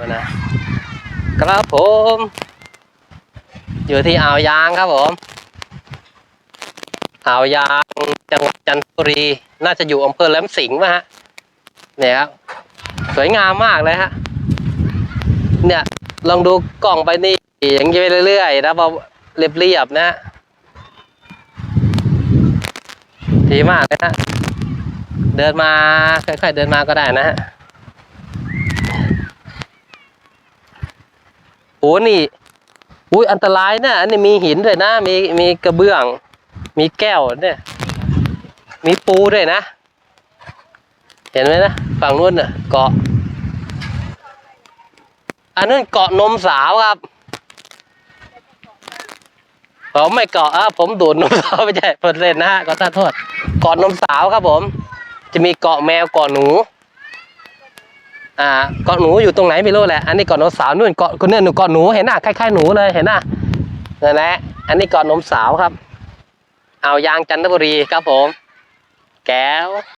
มานะครับผม อยู่ที่อ่าวยางครับผมอ่าวยางจังหวัดจันทบุรี น่าจะอยู่อำเภอแหลมสิงห์ป่ะฮะเนี่ยครับสวยงามมากเลยฮะเนี่ยลองดูกล่องไปนี่อย่างนี้ไปเรื่อยๆนะพอเรียบๆนะฮะดีมากเลยฮะเดินมาค่อยๆเดินมาก็ได้นะฮะ โอ้นี่อุ้ยอันตรายนะอันนี้มีหินด้วยนะมีมีกระเบื้อง มีแก้วเนี่ย มีปูด้วยนะ เห็นไหมนะฝั่งนู้นน่ะเกาะ อันนั้นเกาะนมสาวครับผมไม่เกาะอะผมดูดนมสาวไม่ใช่เปิดเล่นนะฮะขอโทษเกาะนมสาวครับผม จะมีเกาะแมวเกาะหนู อ่าเกาะหนูอยู่ตรงไหนไม่รู้แหละ อันนี้เกาะนมสาวนู่นเกาะคนนี้หนูเกาะหนูเห็นหน้าคล้ายๆหนูเลยเห็นหน้านั่นแหละอันนี้เกาะนมสาวครับ เอายางจันทบุรีครับผม แก้ว